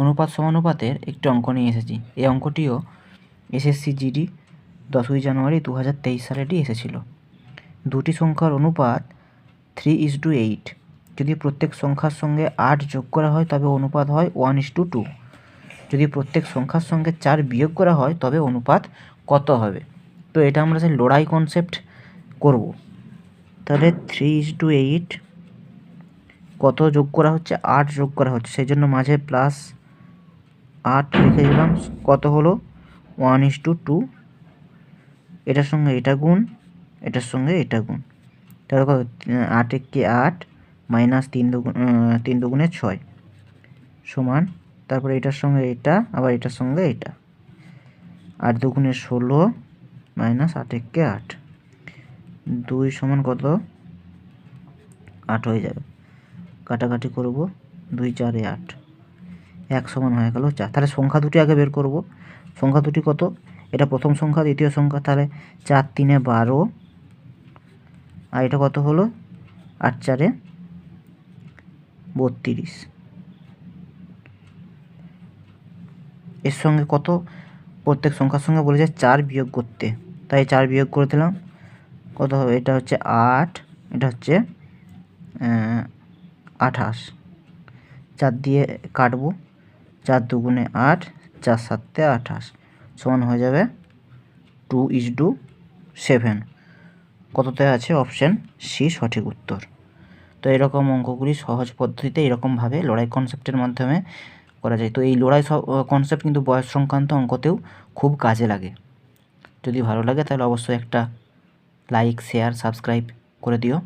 অনুপাত সমানুপাতের একটি অঙ্ক নিয়ে এসেছি। এই অঙ্কটিও এসএসসি জিডি দশই জানুয়ারি দু হাজার তেইশ সালেটি এসেছিল। দুটি সংখ্যার অনুপাত থ্রি ইস টু এইট যদি প্রত্যেক সংখ্যার সঙ্গে আট যোগ করা হয়, তবে অনুপাত হয় ওয়ান ইস টু টু যদি প্রত্যেক সংখ্যার সঙ্গে চার বিয়োগ করা হয়, তবে অনুপাত কত হবে? তো এটা আমরা সেই লড়াই কনসেপ্ট করব। তাহলে থ্রি ইস টু এইট কত যোগ করা হচ্ছে? আট যোগ করা হচ্ছে। সেই জন্য মাঝে প্লাস আট লিখে দিলাম, কত হলো? ওয়ান ইস টু টু এটার সঙ্গে এটা গুণ, এটার সঙ্গে এটা গুণ। তাহলে কত? আট একে আট মাইনাস তিন দুগুণ তিন দুগুণে ছয় সমান, তারপরে এটার সঙ্গে এটা, আবার এটার সঙ্গে এটা। আট দুগুণে ষোলো মাইনাস আট একে আট। দুই সমান কত? আট হয়ে যাবে। কাটাকাটি করব, দুই চারে আট। এক সমান হয়ে গেল চার। তাহলে সংখ্যা দুটি আগে বের করব। সংখ্যা দুটি কত? এটা প্রথম সংখ্যা, দ্বিতীয় সংখ্যা, তাহলে চার তিনে বারো। আর এটা কত হলো? আট চারে বত্রিশ। এর সঙ্গে কত? প্রত্যেক সংখ্যার সঙ্গে বলেছে চার বিয়োগ করতে। তাই চার বিয়োগ করে দিলাম। কত হবে? এটা হচ্ছে আট, এটা হচ্ছে আঠাশ। চার দিয়ে কাটবো। চার দুগুণে আট, চার সাতে আঠাশ। সমান হয়ে যাবে টু ইজ টু সেভেন। কততে আছে? অপশান সি, সঠিক উত্তর। তো এরকম অঙ্কগুলি সহজ পদ্ধতিতে এরকমভাবে লড়াই কনসেপ্টের মাধ্যমে করা যায়। তো এই লড়াই কনসেপ্ট কিন্তু বয়স সংক্রান্ত অঙ্কতেও খুব কাজে লাগে। যদি ভালো লাগে তাহলে অবশ্যই একটা লাইক, শেয়ার, সাবস্ক্রাইব করে দিও।